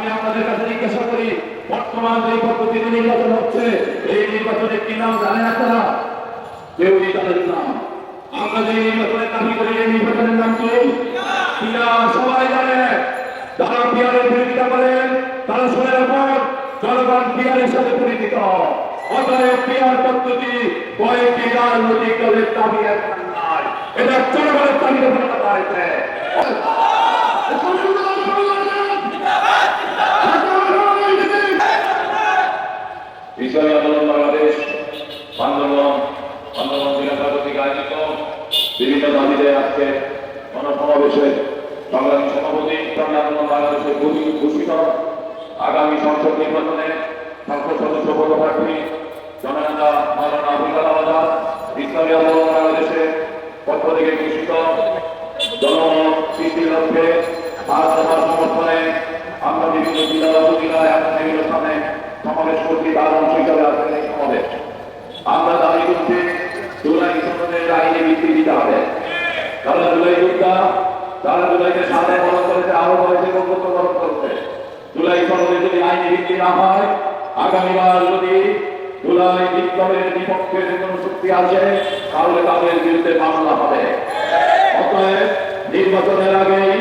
আমি আপনাদের কাছে জিজ্ঞাসা করি, বর্তমান যে পদ্ধতিতে নির্বাচন হচ্ছে, এই নির্বাচনে কি নাম জানেন আপনারা? কেউ জানেন না? আমরা যে নির্বাচনের দাবি করি, এই নির্বাচনের নাম কি? সবাই জানে। যারা পিয়ারের বিরোধিতা করেন তারা শুনে রাখুন, জনগণ পিয়ারের সাথে পরিচিত। অতএব পিয়ার পদ্ধতি কয়েকটি রাজনৈতিক দলের দাবি এটা জনগণের দাবিতে পরিণত হয়েছে ইসলামী আন্দোলন বাংলাদেশ আন্দোলন আন্দোলন জেলা কর্তৃক আয়োজিত বিভিন্ন দাবিতে আজকে গণসমাবেশে সংগ্রামী সভাপতি ইসলামী বাংলাদেশের ঘোষি- ঘোষিত আগামী সংসদ নির্বাচনে সংসদ সদস্য পদপ্রার্থী জননেতা মাওলানা আবুল কালাম ইসলামী আন্দোলন বাংলাদেশের পক্ষ থেকে ঘোষিত সৃষ্টির লক্ষ্যে আজ সবার সমর্থনে আমরা বিভিন্ন জেলা উপজেলায় এবং বিভিন্ন স্থানে সমাবেশ করছি তার অংশ হিসাবে আছেন এই সমাবেশ। আমরা দাবি করছি জুলাই সনদের আইনে বৃদ্ধি দিতে হবে। তারা জুলাই যোদ্ধা তারা জুলাইকে সামনে বরণ করেছে, আরও হয়েছে বন্ধুত্ব বরণ করেছে। জুলাই সনদে যদি আইনে বৃদ্ধি না হয়, আগামীবার যদি জুলাই বিপ্লবের বিপক্ষে যে কোনো শক্তি আছে, তাহলে তাদের বিরুদ্ধে মামলা হবে। অতএব নির্বাচনের আগেই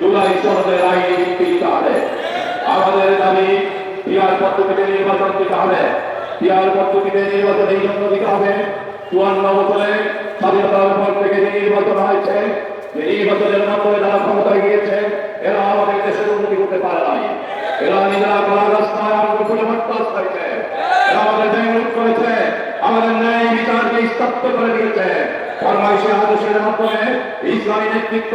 জুলাই সনদের আইনি ভিত্তি দিতে হবে। আমাদের দাবি, পিয়ার পদ্ধতিতে নির্বাচন দিতে হবে। পিয়ার পদ্ধতিতে নির্বাচন এই জন্য দিতে হবে, চুয়ান্ন বছরে স্বাধীনতার পর থেকে যে নির্বাচন হয়েছে যে নির্বাচনের মাধ্যমে যারা ক্ষমতায় গিয়েছে, এরা আমাদের দেশের উন্নতি করতে পারে নাই। এরা নিজেরা গলা রাস্তায় আমাদের খুলে মাত্রাস করেছে আমাদের দেহ করেছে আমাদের ন্যায় বিচারকে স্তব্ধ করে দিয়েছে। ফরমাইশে আদেশের মাধ্যমে ইসলামী নেতৃত্ব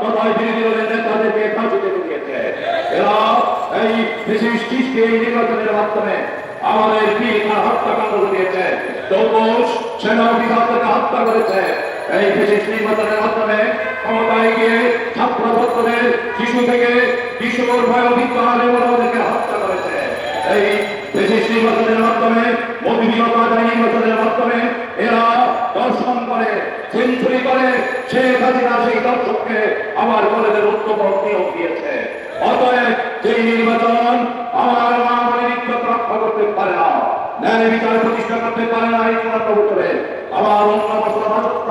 তথা বিরোধী দলের নেতাদেরকে ফাঁসিতে ঢুকিয়েছে? এরা এই বিশেষ সৃষ্টি এই নির্বাচনের মাধ্যমে আমাদের পীর হত্যাকাণ্ড ঘটিয়েছে চৌকোষ সেনা অফিসারদেরকে হত্যা করেছে। এই বিশেষ নির্বাচনের ক্ষমতায় গিয়ে ছাত্র ছাত্রদের শিশু থেকে কিশোর ভয়ভীত আমাদেরকে হত্যা করেছে। এই বিশেষ নির্বাচনের মাধ্যমে মোদীবিগত নির্বাচনের মাধ্যমে এরা দর্শন করে, সেঞ্চুরি করে, শেখ হাসিনা সেই দর্শককে আমার কলেজের উত্তম নিয়োগ দিয়েছে। অতএব সেই নির্বাচন আমার মা রক্ষা করতে পারে না, ন্যায় বিচার প্রতিষ্ঠা করতে পারে না, এই চূড়ান্ত উত্তরে আমার অন্য রাজত্ব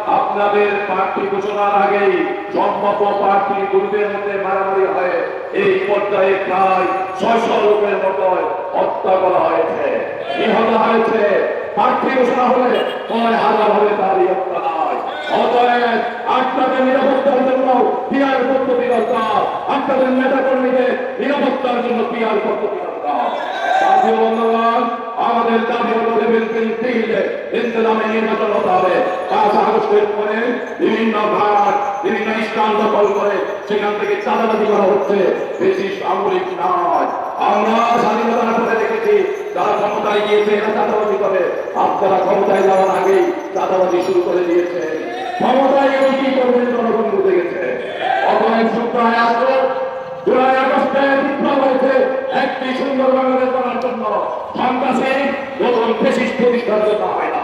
আপনাদের প্রার্থী ঘোষণার আগেই সম্ভাব্য প্রার্থী গ্রুপের মধ্যে মারামারি হয়। এই পর্যায়ে প্রায় ছয়শো লোকের মতো হত্যা করা হয়েছে। নিহত হয়েছে? প্রার্থী ঘোষণা হলে কয় হাজার হবে তারই হত্যা নয়। অতএব আপনাদের নিরাপত্তার জন্য পিয়ার পদ্ধতি দরকার। আপনাদের নেতা কর্মীদের নিরাপত্তার জন্য পিয়ার পদ্ধতি দরকার। ফিল্ডে ইসলামে নির্বাচন হতে হবে। পাঁচ আগস্টের পরে বিভিন্ন ঘাট বিভিন্ন স্থান দখল করে সেখান থেকে চাঁদাবাজি করা হচ্ছে। বেশি সামরিক নয় আমরা স্বাধীনতার পরে দেখেছি, যারা ক্ষমতায় গিয়েছে এরা চাঁদাবাজি করে। আপনারা ক্ষমতায় যাওয়ার আগেই চাঁদাবাজি শুরু করে দিয়েছে। ক্ষমতায় গিয়ে কি করবেন জনগণ বুঝে গেছে। অতএব শুক্রায় আসলো জুলাই আগস্টে বিপ্লব হয়েছে। একটি সুন্দর বাংলাদেশ করার জন্য। সন্ত্রাসী, নতুন ফেসিস প্রতিষ্ঠার জন্য হয় না